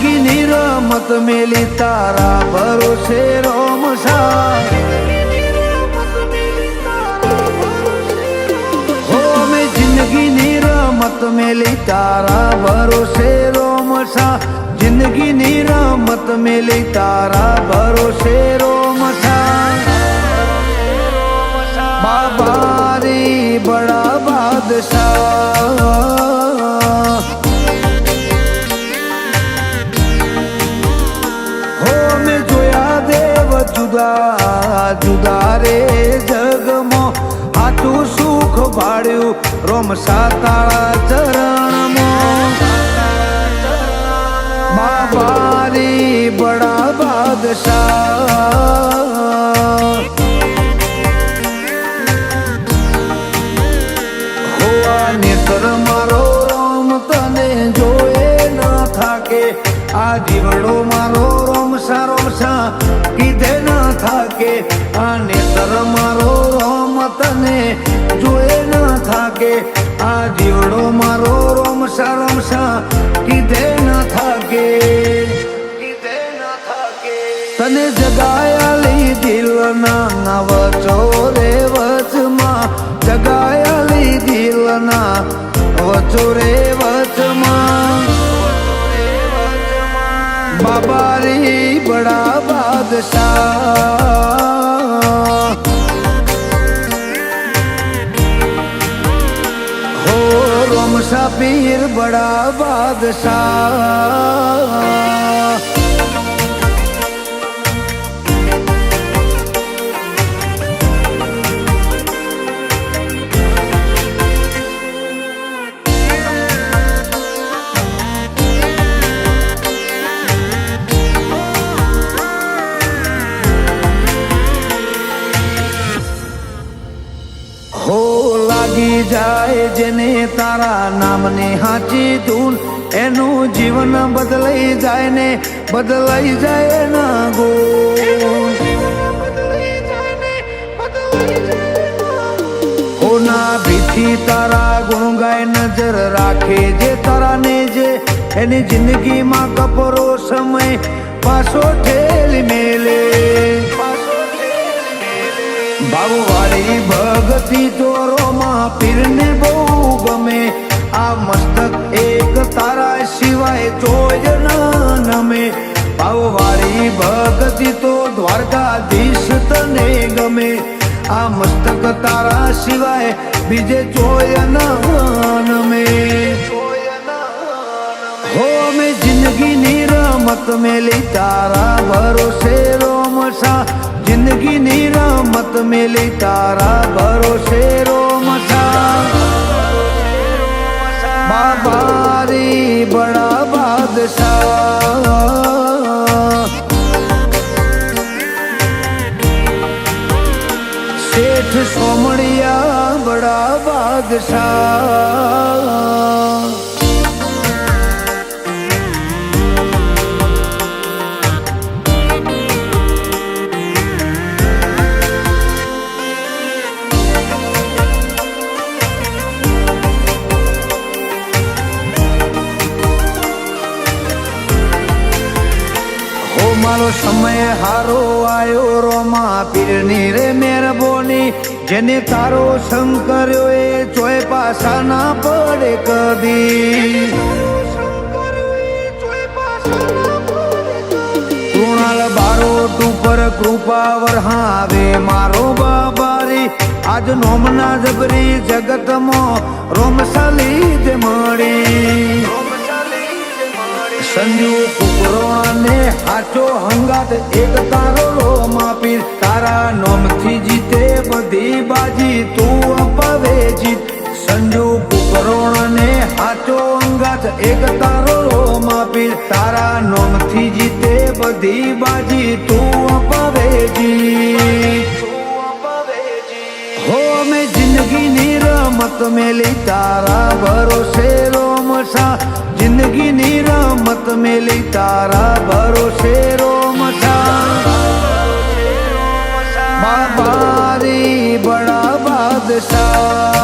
જિંદગીની રમત મેલી તારા ભરોસે રોમ હો, અમે જિંદગીની રમત મેલી તારા ભરોસે રોમસા જિંદગીની રમત મેલી તારા ભરોસે રોમસા બાબા રે બડા હો મેં જોયા દેવ જુદા જુદા રે જગમાં. હાથું સુખ ભાડ્યું રોમ સાતાળા ચરણમાં. બાબા રે બડા બાદશાહ. હોવા નેત્ર મારો રોમ તને જોયે ન થાકે. આ જીવડો મારો સા કીધે ન થાકે. આને નેત્ર મારો રોમ તને જોએ ન થાકે. આ જીવડો મારો રોમ સા રોમ કીધે ન થાકે. તને જગાયા લી દિલના નવ ચોરે વચમાં. જગાયા લી દિલના વચો બડા બાદશાહ હો રોમસા પીર બડા બાદશાહ લાગી જેને તારા નામને હાચી ધૂન એનું જીવન બદલાઈ જાય ને બદલાઈ જાય ના ગો હોના ભીથી તારા ગુણ ગાય નજર રાખે જે તારા ને જે એની જિંદગીમાં કપરો સમય પાછો ઠેલ મેલે. ભાવવાળી ભગતી દોરોમાં પીરને બહુ ગમે. આ મસ્તક એક તારા સિવાય જોય નમે. ભાવવાળી ભગતી તો દ્વારકાધીશ તને ગમે. આ મસ્તક તારા સિવાય બીજે જોય ન નમે. હો, અમે જિંદગીની રમત મેલી, તારા ભરોસે રોમસા. જિંદગીની રમત મેલી તારા ભરોસે રોમસા બાબા રે બડા બાદશાહ. શેઠ સોમણિયા બડા બાદશાહ. સમય હારો આયો રોમા પીરની રે મેરબોની, જેને તારો સંગ કર્યો એ ચોય પાસા ના પડે કદી. કૃણાલ બારોટ ઉપર કૃપા વરહાવે મારો બાબારી. આજ નોમના જબરી જગતમાં રોમસાલી જ મળી. સંજુ કુકરોને હાચો હંગાત એક તારો રોમા પીર તારા નોમથી જીતે બધી બાજી તું અપાવે જીત. સંજુ કુકરોણને હાચો અંગાત એક તારો રોમા પીર તારા નોમથી જીતે બધી બાજી તું અપાવે જીત. હો, અમે જિંદગીની રમત મેલી. તારા ભરોસે રોમસા જિંદગીની રમત મેલી તારા ભરોસે રોમસા બાબા રે બડા બાદશાહ.